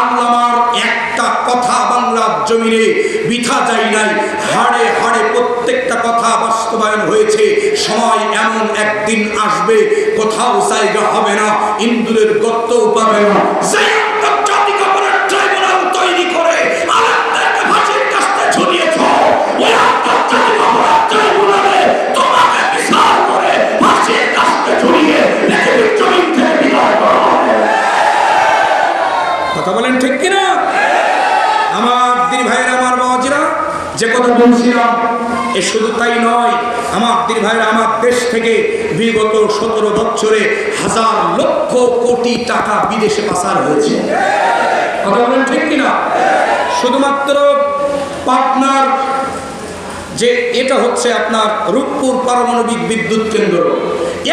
আল্লামার একটা কথা বাংলার জমিনে বিথা যাই নাই। হাড়ে হাড়ে প্রত্যেকটা কথা বাস্তবায়ন হয়েছে। সময় এমন একদিন আসবে, কোথাও জায়গা হবে না। ইন্দুরের গত্তও পাবে না কথা বলেন ঠিক কিনা? আমার দিদি ভাইয়ের, আমার বাবাজিরা, যে কথা বলছিলাম, এ শুধু তাই নয়, আমার দিদি ভাইয়ের, আমার দেশ থেকে বিগত সতেরো বছরে হাজার লক্ষ কোটি টাকা বিদেশে পাচার হয়েছে। কথা বলেন ঠিক কিনা? শুধুমাত্র পাটনার যে এটা হচ্ছে আপনার রূপপুর পারমাণবিক বিদ্যুৎ কেন্দ্র।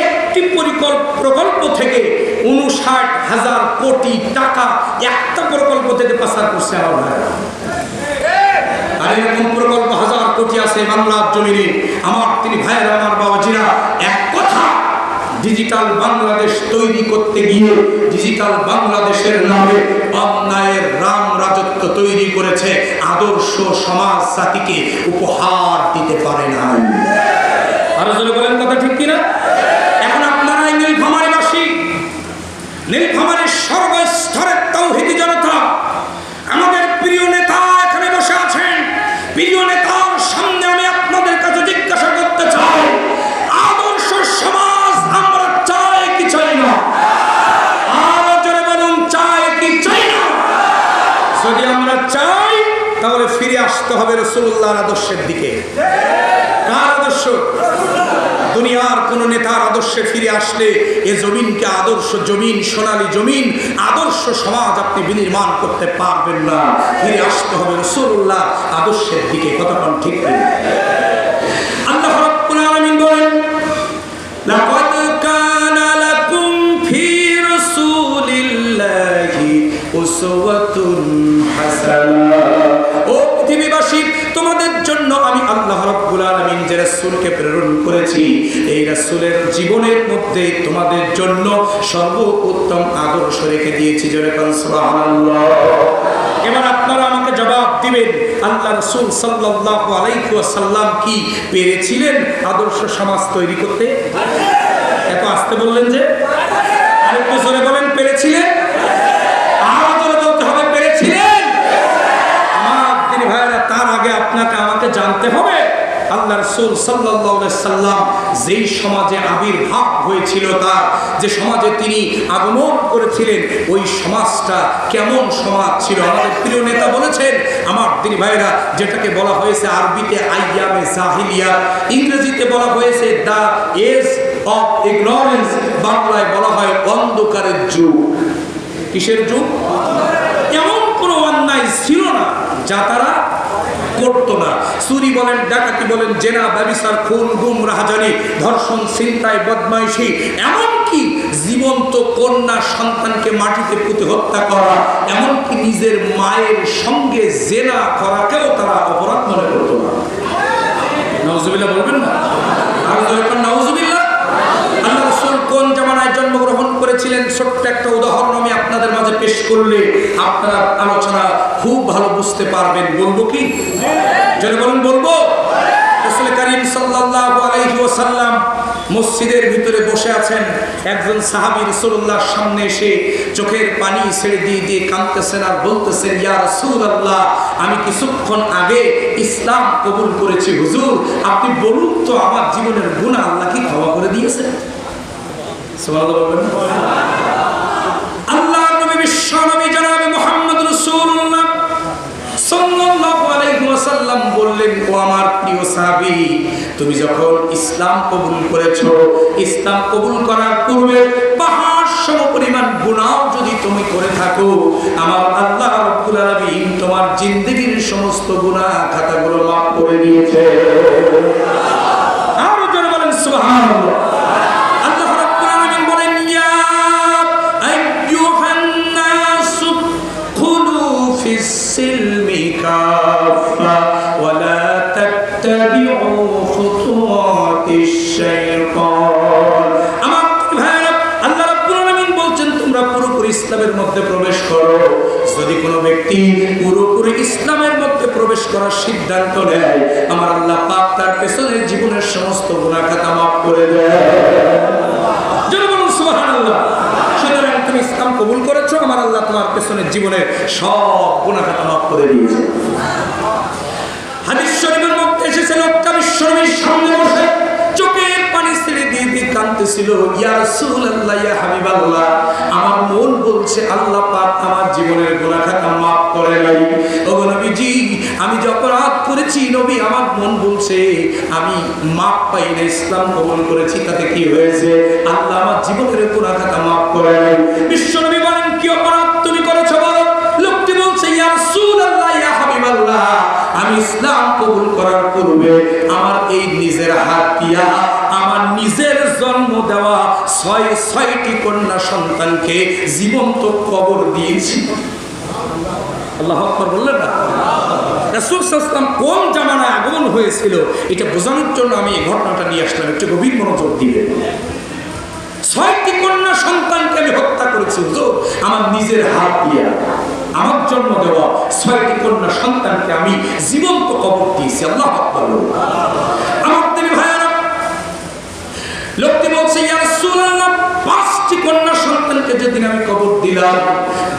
একটি পরিকল্প, প্রকল্প থেকে উনষাট হাজার কোটি টাকা একটা প্রকল্প থেকে পাচার করছে আমার ভাইরা আর এরকম প্রকল্প হাজার কোটি আছে বাংলার জমিনে। আমার তিনি ভাইয়েরা, আমার বাবাজিরা ডিজিটাল বাংলাদেশ তৈরি করতে গিয়ে ডিজিটাল বাংলাদেশের নামে অন্যায়ের রাম রাজত্ব তৈরি করেছে, আদর্শ সমাজ জাতিকে উপহার দিতে পারে না আরও বলেন কথা ঠিক কিনা? হবে রসুল্লাহর আদর্শের দিকে। কার আদর্শ? দুনিয়ার কোন নেতার আদর্শে ফিরে আসলে এ জমিনকে আদর্শ জমিন, সোনালী জমিন, আদর্শ সমাজ আপনি বিনির্মাণ করতে পারবেন না। ফিরে আসতে হবে রসুল্লাহ আদর্শের দিকে। কতক্ষণ ঠিক আল্লাহ রাব্বুল রাসূলকে প্রেরণ করেছি। এই রাসূলের জীবনের মধ্যে তোমাদের জন্য সর্বোত্তম আদর্শ রেখে দিয়েছি সুবহানাল্লাহ। এবার আপনারা আমাকে জবাব দিবেন, আল্লাহ রসুল সাল্লাল্লাহু আলাইহি ওয়াসাল্লাম কি পেরেছিলেন আদর্শ সমাজ তৈরি করতে? এত আসতে বললেন যে? আরেকটু জোরে বলেন, পেরেছিলেন? জানতে হবে আল্লাহ রসুল সাল্লাম যেই সমাজে আবির্ভাব হয়েছিল তার, যে সমাজে তিনি আগমন করেছিলেন, ওই সমাজটা কেমন সমাজ ছিল? আমাদের প্রিয় নেতা বলেছেন, আমার দিনী ভাইরা যেটাকে বলা হয়েছে আরবিতে আইয়ামে জাহিলিয়া, ইংরেজিতে বলা হয়েছে দ্য এজ অফ ইগনোরেন্স, বাংলায় বলা হয় অন্ধকারের যুগ। কিসের যুগ? এমন কোনো অন্যায় ছিল না যা তারা করতো না। চুরি বলেন, ডাকাতি বলেন, জেনা, ব্যবিচার, খুন, গুম, রাহাজানি, ধর্ষণ, ছিনতাই, বদমাইশি, এমনকি জীবন্ত কন্যা সন্তানকে মাটিতে পুঁতে হত্যা করা, এমনকি নিজের মায়ের সঙ্গে জেনা করাকেও তারা অপরাধ মনে করতো না। নওজুবিল্লাহ বলবেন না? আর আল্লাহ রসুল কোন জামানায় জন্মগ্রহণ করেছিলেন, ছোট্ট একটা উদাহরণ আমি আপনাদের মাঝে পেশ করলে আপনারা আলোচনা খুব ভালো বুঝতে পারবেন। বলব কি? যদি বলুন, বলব? রসুল মসজিদের ভিতরে বসে আছেন। একজন সাহাবী রাসূলুল্লাহর সামনে এসে চোখের পানি ছেড়ে দিয়ে দিয়ে কাঁদতেছেন আর বলতেছেন, ইয়া রাসূলুল্লাহ, আমি কিছুক্ষণ আগে ইসলাম কবুল করেছি, হুজুর। আপনি বলুন তো আমার জীবনের গুনাহ আল্লাহ কি ক্ষমা করে দিয়েছেন? তুমি যখন ইসলাম কবুল করেছ, ইসলাম কবুল করার পূর্বে পাহাড় সম পরিমাণ গুনাহ যদি তুমি করে থাকো, আমার আল্লাহ তোমার জিন্দেগীর সমস্ত গুনাহ খাতাগুলো মাফ করে দিয়েছে। তোমার পেছনের জীবনের সব গুনাহ খাতা মাফ করে দিয়েছে। হাদিস শরীফের মধ্যে এসেছে, লোকটা বিশ্বনবীর সামনে বসে আমার মন বলছে, আল্লাহ আমার জীবনের গুনাহ খাতা maaf করে নাই আমি মাপ পাই না, ইসলাম কবুল করেছি, তাতে কি হয়েছে? আল্লাহ আমার জীবনের গুনাহ খাতা maaf করে নাই বিশ্বনবী কি অপরাধ তুমি করেছ বলো? লোকটি বলছে, ইয়া রাসূলুল্লাহ, ইয়া হাবিবাল্লাহ, আমি ইসলাম কবুল করার পূর্বে আমার এই নিজের হাত দিয়া আমার নিজের জন্ম দেওয়া ছয়, ছয়টি কন্যা সন্তানকে জীবন্ত কবর দিয়েছি। আল্লাহ বললেন না? রাসূল সাল্লাম কোন জামানায় আগমন হয়েছিল? এটা বোঝানোর জন্য আমি এই ঘটনাটা নিয়ে আসলাম, একটু গভীর মনোযোগ দিবে ছয়টি কন্যা সন্তানকে আমি হত্যা করেছি আমার নিজের হাত দিয়া। আমার জন্ম দেওয়া ছয়টি কন্যা সন্তানকে আমি জীবন্ত কবর দিয়েছি, আল্লাহ আমার তিনি লোকটি বলছে পাঁচটি কন্যা সন্তানকে যেদিন আমি কবর দিলাম,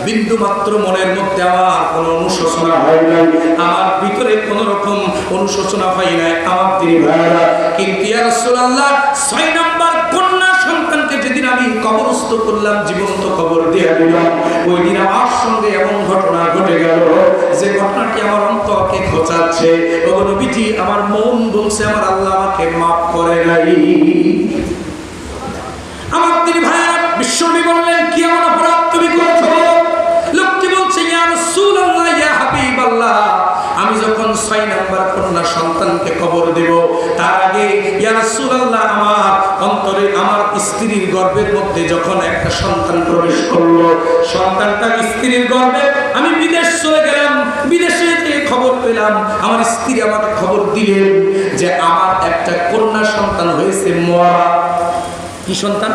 বিন্দু মাত্র মনের মধ্যে আমার কোনো অনুশোচনা হয় নাই, আমার ভিতরে কোনো রকম অনুশোচনা হয় নাই, আমার তিনি ভাইয়ারা। কিন্তু ছয় নাম্বার কবরস্থ করলাম, জীবন্ত কবর দিয়ে দিলাম। ওই দিন আমার সঙ্গে এমন ঘটনা ঘটে গেল যে ঘটনাটি আমার অন্তরকে খোঁচাচ্ছে নবীজি আমার মন বলছে, আমার আল্লাহ আমাকে মাফ করে নাই। আমার তিনি ভাইয়ারা বিশ্বনবী বললেন, কি এমন অপরাধ তুমি করেছ লোকটি বলছে, ইয়া রাসূলুল্লাহ, ইয়া হাবিবাল্লাহ। যখন ছয় নাম্বার কন্যা সন্তানকে কবর দেব, তার আগে, ইয়া রাসূলুল্লাহ, আমার অন্তরে আমার স্ত্রীর গর্ভের মধ্যে যখন একটা সন্তান প্রবেশ করল, সন্তানটা স্ত্রীর গর্বে আমি বিদেশ চলে গেলাম, বিদেশে যে খবর পেলাম, আমার স্ত্রী আমাকে খবর দিলেন যে আমার একটা কন্যা সন্তান হয়েছে মরা। কি সন্তান?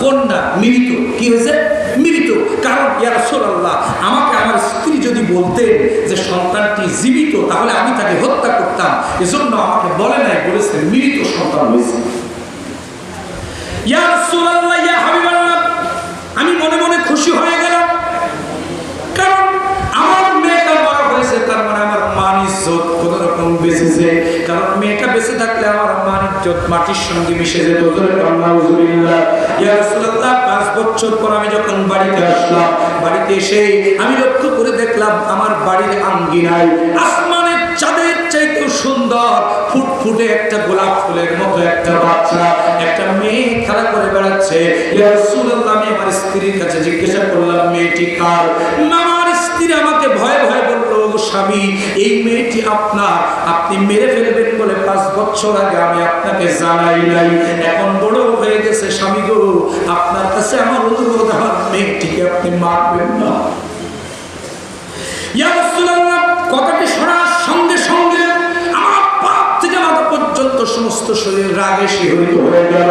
কন্যা মৃত। কি হয়েছে? মৃত। কারণ, ইয়া রাসূলুল্লাহ, আমাকে আমার স্ত্রী যদি বলতেন যে সন্তানটি জীবিত, তাহলে আমি তাকে হত্যা করতাম। এজন্য আমাকে বলে নাই, বলেছে মৃত সন্তান হয়েছে। ইয়া রাসূলুল্লাহ, ইয়া হাবিবাল্লাহ, আমি মনে মনে খুশি হয়ে গেলাম। কারণ, আমার মেয়েটা বড় হয়েছে, তার মানে আমার মান ইজ্জত কোন রকম বেঁচেছে। কারণ, মেয়েটা বেঁচে থাকলে আমার মান ইজ্জত মাটির সঙ্গে মিশে যেত। সুন্দর, ফুটফুটে একটা গোলাপ ফুলের মতো একটা বাচ্চা, একটা মেয়ে করে বেড়াচ্ছে। আমি আমার স্ত্রীর কাছে জিজ্ঞাসা করলাম, মেয়েটি কার? আমার স্ত্রী আমাকে ভয় ভয় বলল "ও স্বামী, এই মেয়েটি আপনার, আপনি মেরে ফেলবেন বলে পাঁচ বছর আগে আমি আপনাকে জানাই নাই। এখন বড় হয়ে গেছে স্বামী গো, আপনার কাছে আমার অনুরোধ, আমার মেয়েটিকে আপনি মারবেন না। সমস্ত শরীর রাগে শিহরিত হয়ে গেল।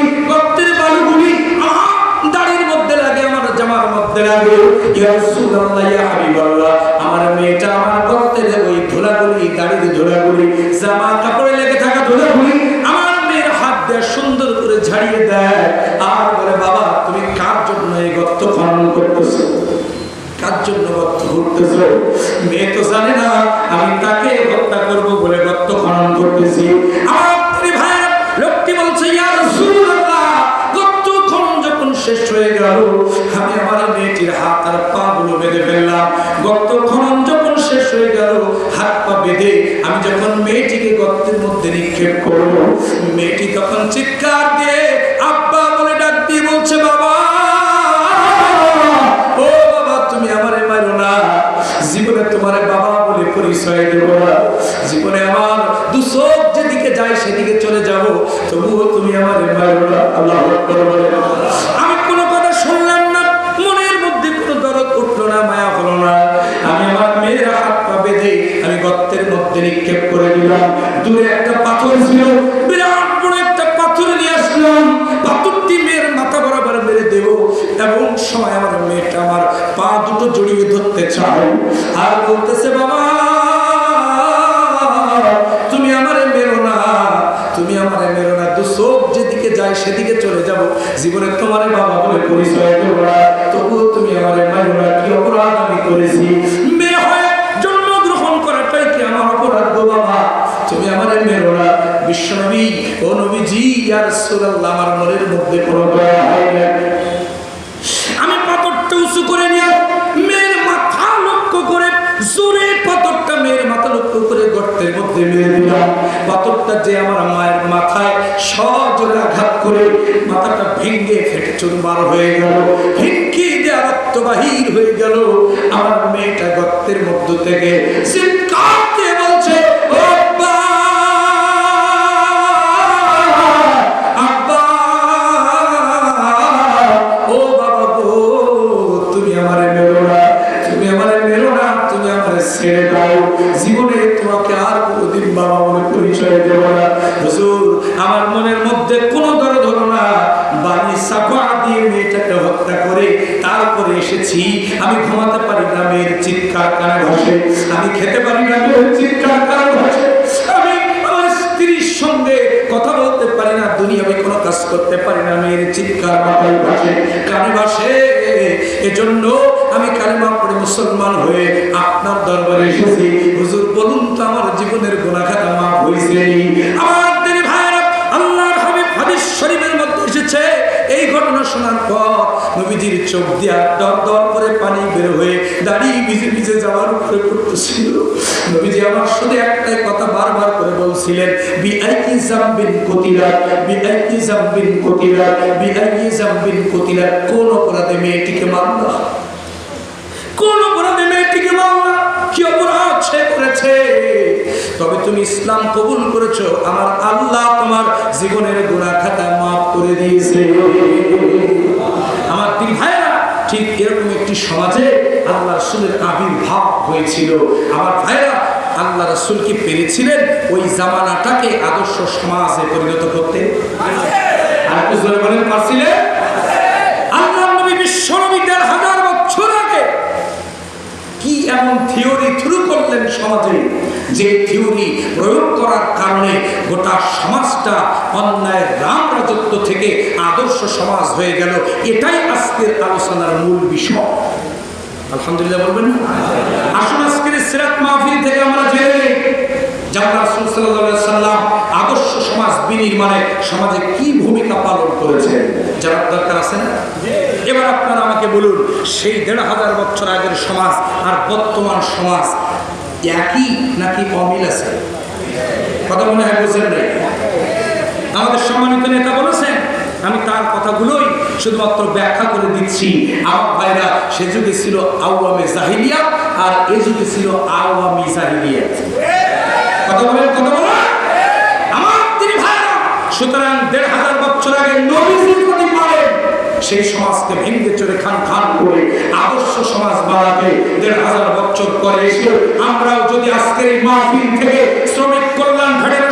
আমার মেয়েটা আমার গর্তের ওই ধুলাগুলি, দাড়ির ধুলাগুলি, জামা কাপড়ে লেগে থাকা ধুলাগুলি আমার মেয়ের হাত দিয়ে সুন্দর করে ঝাড়িয়ে দেয়। আর বলে, বাবা, তুমি কার জন্য এই গর্ত খনন করতেছো? কার জন্য গর্ত মেয়ে তো জানে না, আমি তাকে হত্যা করব বলে গর্ত খনন করতেছি। গেল। আমি আমার মেয়েটির হাত আর পা গুলো বেঁধে ফেললাম। গর্ত খনন যখন শেষ হয়ে গেল, হাত পা বেঁধে আমি যখন মেয়েটিকে গর্তের মধ্যে নিক্ষেপ করব, মেয়েটি তখন চিৎকার দিয়ে, আব্বা বলে ডাক দিয়ে বলছে, বাবা! জীবনে আমার দুসব যেদিকে যায়, সেদিকে তবুও তুমি আমার আল্লাহ নিক্ষেপ করে দিলাম। দূরে একটা পাথর ছিল, বিরাট বড় একটা পাথর নিয়ে আসলাম। পাথরটি মেয়ের মাথা বরাবর মেরে দেব সময় আমার মেয়েটা আমার পা দুটো জড়িয়ে ধরতে চায়। আর বলতেছে, বাবা যেদিকে যায় সেদিকে চলে যাব। জীবনে তোমারে বাবা বলে পরিচয় না। তবুও তুমি আমার মারো না। কি অপরাধ আমি করেছি? আমারে মেরো না বিশ্বনবী, ও নবীজি, ইয়া রাসূলুল্লাহ, আমার মনের মধ্যে কোনো দয়া আমি পাথরটা উঁচু করে নিয়ে, মেয়ের মাথা লক্ষ্য করে, জোরে পাথরটা মেয়ের মাথা লক্ষ্য করে গর্তের মধ্যে মেরে দিলাম। পাথরটা যে আমার মায়ের মাথায় সজোরে আঘাত করে, মাথাটা ভেঙে ফেটে চুরমার হয়ে গেল হিঙ্কি দিয়ে রক্ত বাহির হয়ে গেল। আমার মেয়েটা গর্তের মধ্য থেকে চিৎকার এজন্য আমি কালিমা পড়ে মুসলমান হয়ে আপনার দরবারে এসেছি। হুজুর, বলুন তো আমার জীবনের গোনাখাতা মাফ হয়েছে আমার নবীজির চোখ দিয়া দর দর করে পানি বের হয়ে দাঁড়িয়ে ভিজে ভিজে যাওয়ার উপরে পড়তেছিল নবীজি আমার শুধু একটাই কথা বারবার করে বলছিলেন বিআইকি জাম্বিন কুতিলাত বিআইকি জাম্বিন কুতিলাত বিআইকি জাম্বিন কুতিলাত কোন অপরাধে মেয়েটিকে মারলা? কোন অপরাধে মেয়েটিকে মারলা? কি অপরাধ সে করেছে? তবে তুমি ইসলাম কবুল করেছ। আমার আল্লাহ তোমার জীবনের গুণা খাতা করে দিয়েছে। আমার তিন ভাইরা ঠিক এরকম একটি সমাজে আল্লাহ রসুলের আবির্ভাব হয়েছিল। আমার ভাইরা আল্লাহ রসুল কি পেরেছিলেন ওই জামানাটাকে আদর্শ সমাজে পরিণত করতে? কি এমন থিওরি করলেন সমাজে? যে থিওরি প্রয়োগ করার কারণে গোটা সমাজটা অন্যায় রাম রাজত্ব থেকে আদর্শ সমাজ হয়ে গেল, এটাই আজকের আলোচনার মূল বিষয়। আলহামদুলিল্লাহ বলবেন আসুন আজকের সিরাত মাহফিল থেকে আমরা যে আদর্শ সমাজ বিনির্মাণে সমাজে কি ভূমিকা পালন করেছেন। জানার দরকার আছে না? এবার আপনারা আমাকে বলুন, সেই দেড় হাজার বছর আগের সমাজ আর বর্তমান সমাজ একই নাকি অমিল আছে? কথা মনে হয় বুঝেন নাই? আমাদের সম্মানিত নেতা বলেছেন, আমি তার কথাগুলোই শুধুমাত্র ব্যাখ্যা করে দিচ্ছি। আমার ভাইরা, সে যুগে ছিল আওয়ামে জাহিলিয়া আর এ যুগে ছিল আওয়ামী জাহিলিয়া। কথা বলেন কথা বলেন। আমার তিনি ভাইরা, সুতরাং দেড় হাজার বছর আগে নবীজি সেই সমাজকে ভেঙে চলে খান খান করে আদর্শ সমাজ বানাতে দেড় হাজার বছর পরে এসে আমরাও যদি আজকের এই মাহফিল থেকে শ্রমিক কল্যাণ ফেডারেশনের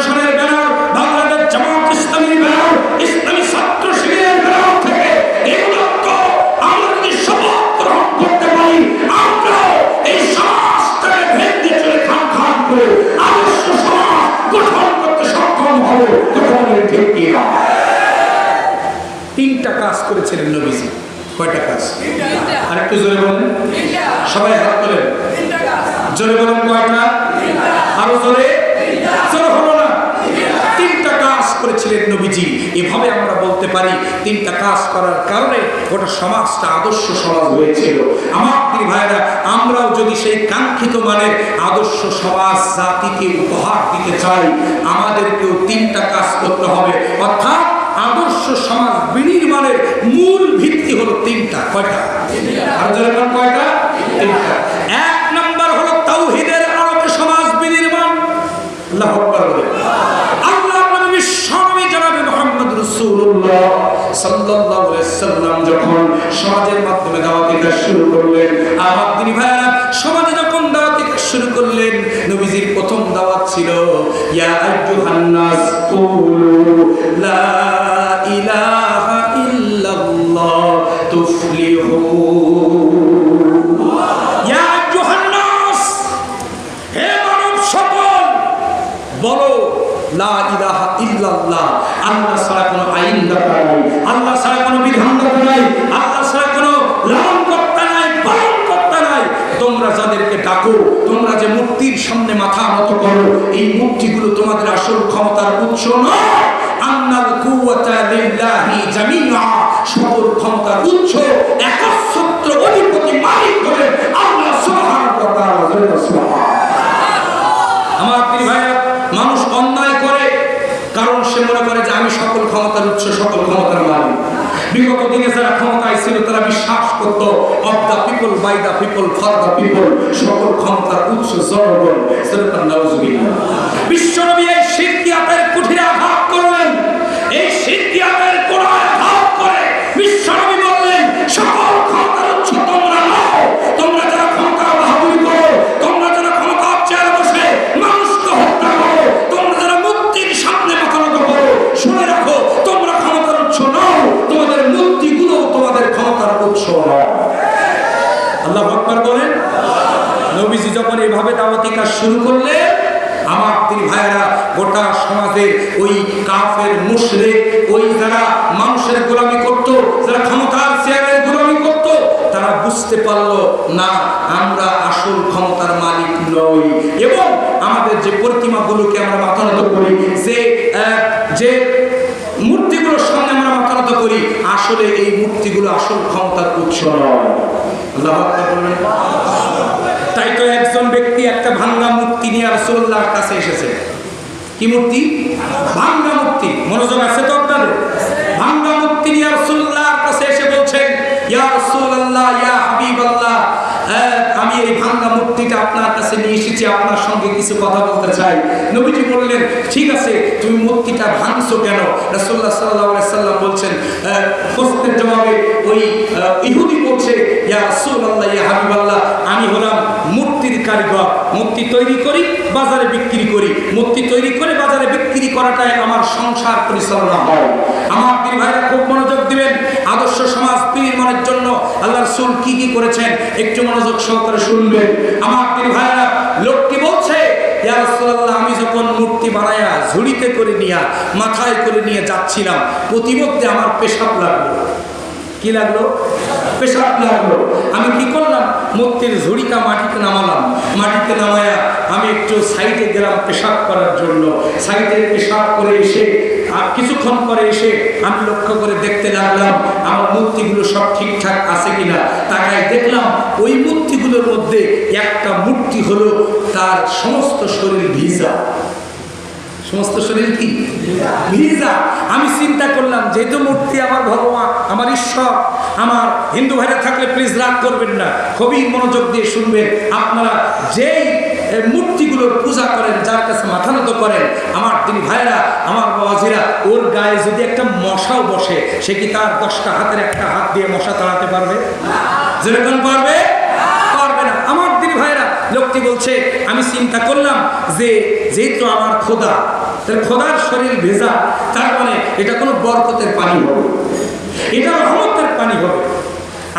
করেছিলেন নবীজি কয়টা কাজ? আর একটু জোরে বলেন। সবাই হাত তোলেন। জোরে বলেন কয়টা? আরও জোরে? জোরে হলো না। তিনটা কাজ করেছিলেন নবীজি। এভাবে আমরা বলতে পারি তিনটা কাজ করার কারণে গোটা সমাজটা আদর্শ সমাজ হয়েছিল। আমার প্রিয় ভাইরা আমরাও যদি সেই কাঙ্ক্ষিত মানের আদর্শ সমাজ জাতিকে উপহার দিতে চাই আমাদেরকেও তিনটা কাজ করতে হবে। অর্থাৎ আদর্শ সমাজ বিনির্মাণের মূল ভিত্তি হলো তিনটা, কয়টা? কয়টা? তিনটা। এক নাম্বার হলো তাওহীদের আলোকে সমাজ বিনির্মাণ। যখন সমাজের মাধ্যমে শুরু করলেন সমাজে যখন শুরু করলেন, নবীজির প্রথম দাওয়াত ছিল, ইয়া লা করো এই মুক্তিগুলো তোমাদের আসল ক্ষমতার উৎস নয়। আন্নাল কুওয়াতা লিল্লাহি জামিআ করত of the people by the people for the people সকল ক্ষমতার উৎস জনগণ। সরকার নাউজুবিল্লাহ বিশ্বনবী এই শিরকি কুঠিরে শুরু করলে আমার তিনি ভাইয়েরা গোটা সমাজে ওই কাফের, মুশরিক, ওই যারা মানুষের গোলামি করত, যারা ক্ষমতার চেয়ারের গোলামি করত, তারা বুঝতে পারল, না, আমরা আসল ক্ষমতার মালিক নই। এবং আমাদের যে প্রতিমাগুলোকে আমরা মাথানত করি, যে যে মূর্তিগুলোর সামনে আমরা মাথানত করি, আসলে এই মূর্তিগুলো আসল ক্ষমতার উৎস নয়। আল্লাহ তাই তো একজন ব্যক্তি একটা ভাঙ্গা মূর্তি নিয়ে রসোল্লার কাছে এসেছে। কি মূর্তি? ভাঙ্গা মূর্তি। মনোযোগ আছে তো আপনাদের? ভাঙ্গা মূর্তি নিয়ে রসোল্লার কাছে এসে বলছেন, ইয়া রাসূলুল্লাহ, ইয়া হাবিবাল্লাহ হ্যাঁ, আমি এই ভাঙ্গা মূর্তিটা আপনার কাছে নিয়ে এসেছি, আপনার সঙ্গে কিছু কথা বলতে চাই। নবীজি বললেন, ঠিক আছে, তুমি মূর্তিটা ভাঙছো কেন? রাসূলুল্লাহ সাল্লাল্লাহু আলাইহি সাল্লাম বলছেন প্রশ্নের জবাবে ওই ইহুদি বলছে, ইয়া রাসূলুল্লাহ, ইয়া হাবিবাল্লাহ, আমি হলাম মূর্তির কারিগর। মূর্তি তৈরি করি, বাজারে বিক্রি করি। মূর্তি তৈরি করে বাজারে বিক্রি করাটাই আমার সংসার পরিচালনা হয়। আমার পীর ভাইরা খুব মনোযোগ দিবেন আদর্শ সমাজ পীর মনের জন্য আল্লাহ রসুল কি কি করেছেন? একটু মনোযোগ সহকারে শুনবে। আমার তিন ভাইরা লোকটি বলছে ইয়া রাসূলুল্লাহ, আমি যখন মূর্তি বানায়া ঝুড়িতে করে নিয়া মাথায় করে নিয়ে যাচ্ছিলাম প্রতিমধ্যে আমার পেশাব লাগল। কি লাগল? পেশাব লাগল। আমি কি করলাম? মূর্তির ঝুড়িটা মাটিতে নামালাম। মাটিতে নামায়া আমি একটু সাইডে গেলাম পেশাব করার জন্য। সাইডে পেশাব করে এসে, আর কিছুক্ষণ পরে এসে আমি লক্ষ্য করে দেখতে লাগলাম, আমার মূর্তিগুলো সব ঠিকঠাক আছে কিনা। তাকায় দেখলাম ওই মূর্তিগুলোর মধ্যে একটা মূর্তি হলো তার সমস্ত শরীর ভিজা। সমস্ত শরীর কি? ভিজা। আমি চিন্তা করলাম, যেহেতু মূর্তি আমার ভগবান, আমার ঈশ্বর, আমার হিন্দু ভাইরা থাকলে প্লিজ রাগ করবেন না। খুবই মনোযোগ দিয়ে শুনবেন। আপনারা যেই মূর্তিগুলোর পূজা করেন, যার কাছে মাথা নত করেন, আমার তিনি ভাইরা, আমার বাবাজিরা, ওর গায়ে যদি একটা মশাও বসে, সে কি তার দশটা হাতের একটা হাত দিয়ে মশা তাড়াতে পারবে? যেরকম পারবে না আমার দিদি ভাইরা লোকটি বলছে, আমি চিন্তা করলাম যে যেহেতু আমার খোদা তাহলে খোদার শরীর ভেজা, তার মানে এটা কোনো বরকতের পানি হবে। এটা রহমতের পানি হবে।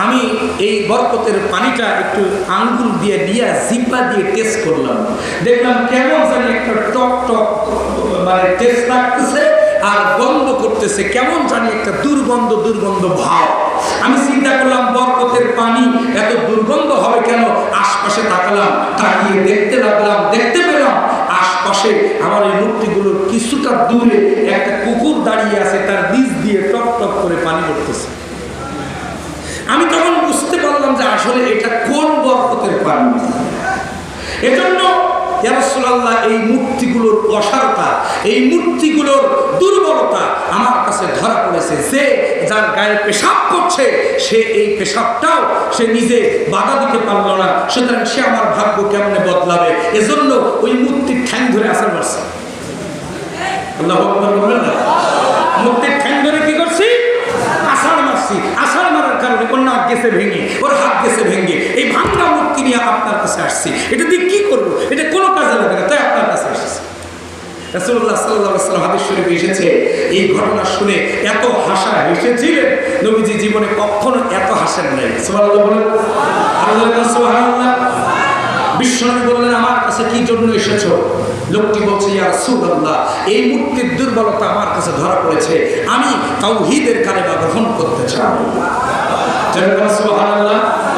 আমি এই বরকতের পানিটা একটু আঙ্গুল দিয়ে দিয়া জিব্বা দিয়ে টেস্ট করলাম। দেখলাম কেমন জানি একটা টক টক মানে টেস্ট আর গন্ধ করতেছে, কেমন জানি একটা দুর্গন্ধ দুর্গন্ধ ভাব। আমি চিন্তা করলাম, বরকতের পানি এত দুর্গন্ধ হবে কেন? আশপাশে তাকালাম, তাকিয়ে দেখতে লাগলাম, দেখতে পেলাম আশপাশে আমার এই মূর্তিগুলোর কিছুটা দূরে একটা কুকুর দাঁড়িয়ে আছে, তার নিচ দিয়ে টপ টপ করে পানি পড়তেছে। আমি তখন বুঝতে পারলাম যে আসলে এটা কোন বরকতের পানি। এজন্য ইয়া রাসূলুল্লাহ, এই মূর্তিগুলোর অসারতা, এই মূর্তিগুলোর দুর্বলতা আমার কাছে ধরা পড়েছে। যে যার গায়ে পেশাব করছে, সে এই পেশাবটাও সে নিজে বাধা দিতে না। সুতরাং সে আমার ভাগ্য কেমনে বদলাবে? এজন্য ওই মূর্তির ঠ্যাং ধরে আসার পারছে মূর্তির ঠ্যাং ধরে কি করছি? ওর নাক গেছে ভেঙে, ওর হাত গেছে ভেঙে, এই ভাঙ্গা মূর্তি নিয়ে আপনার কাছে আসছি। এটা দিয়ে কি করব? এটা কোনো কাজে লাগে না, তাই আপনার কাছে আসছি রাসূলুল্লাহ সাল্লাল্লাহু আলাইহি হাদিস শরীফে এসেছে, এই ঘটনা শুনে এত হাসা হেসেছিলেন, নবীজি জীবনে কখনো এত হাসেন নাই। সুবহানাল্লাহ। বিশ্বনবী বললেন, আমার কাছে কি জন্য এসেছ? লোকটি বলছে, ইয়া রাসূলুল্লাহ, এই মূর্তির দুর্বলতা আমার কাছে ধরা পড়েছে। আমি তাওহীদের কালেমা গ্রহণ করতে চাই। সুবহানাল্লাহ।